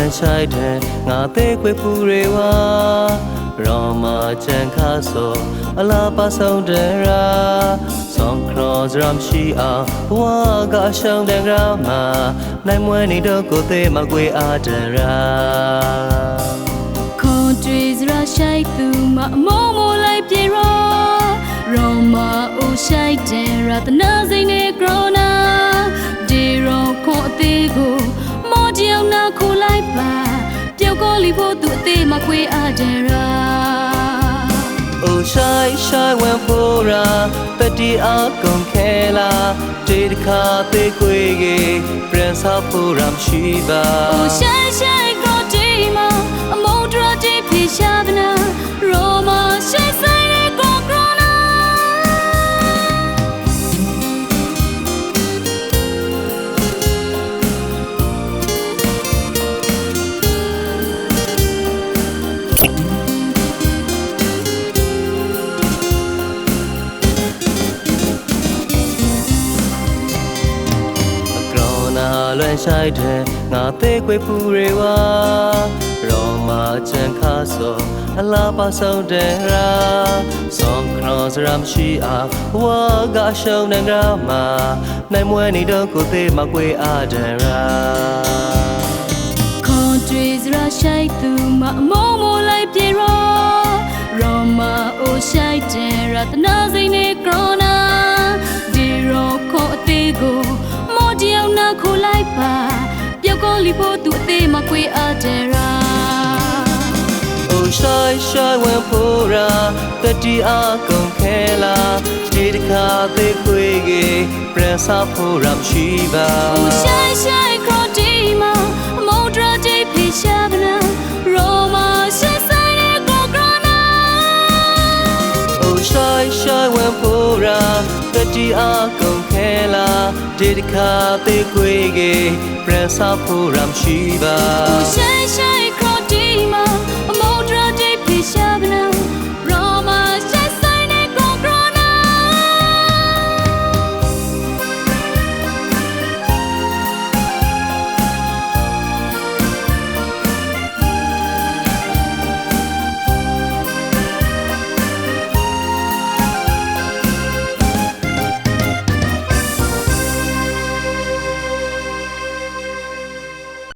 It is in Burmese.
န်ဆိုင်တဲ့ငါသေးခွေပူတွေဝါရောမချန်ခါဆိုအလားပါဆောင်တဲ့ရာဆောင်ခရောစရမ်ရှိအောင်ဘဝကရှောင်းတဲ့ကရာမှာနိုင်မွေးနေတော့ကိုသေးမကွေအားတရာခွန်တွေစရာရှိုက်သူမအမုံမလိုက်ပြေရောရောမအိုရှိုက်တယ်ရတနာစိန်နဲ့ကရောနာဒီရောခွန်အသေးကို မခွေအားကြရာ Oh shy shy when pora တတိအကုန်ခဲလာတေတခါသေးခွေကေပြန်စားဖို့ရ လွန်ဆိုင်တဲ့ငါသေးခွေပူတွေဝါရောမချန်ခါဆိုအလားပါဆောင်တဲ့ရာဆောင်ခရောစရမ်ရှိအားဝါကရှောင်းတဲ့ကရာမှာနိုင်မွေးနေတော့ကိုသေးမကွေအားတရာခွန်တွေစရာရှိုက်သူမအမုံမလိုက်ပြေရောရောမအိုရှိုက်တယ်ရတနာစိန်နဲ့ကရော လီဖို့သူအသေးမကွေအားကြရာ Oh shy shy when pora တတိအကုန်ခဲလာဒီတခါသေးခွေကေပြန်စားဖို့ရမရှိပါအိုရှိုက်ရှိုက်ခရိုတီမအမုံဒရတိဖိရှာဗနာရောမရှိဆိုင်ရဲ့ကိုကရောနာ Oh shy shy when pora တတိအကုန်ခဲ လာဒီတခါသေးခွေကေပြန်စားဖို့ရမရှိပါအိုရှိုက်ရှိုက်